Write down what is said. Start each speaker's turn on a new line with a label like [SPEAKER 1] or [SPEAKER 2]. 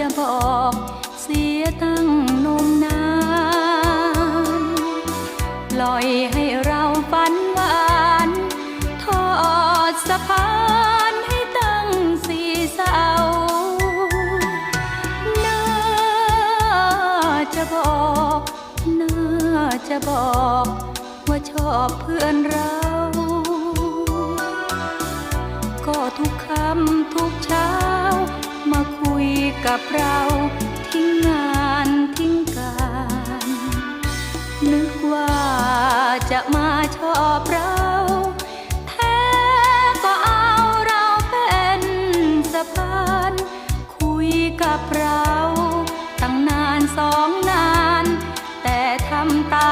[SPEAKER 1] จะบอกเสียตั้งนมนาน ปล่อยให้เราฝันหวานทอดสะพานให้ตั้งสีเสาน่าจะบอกน่าจะบอกว่าชอบเพื่อนเรา ก็ทุกคำทุกเช้า กับเราทิ้งงานทิ้งการ นึกว่าจะมาชอบเราแท้ก็เอาเราเป็นสะพานคุยกับเราตั้งนานสองนาน แต่ทำตา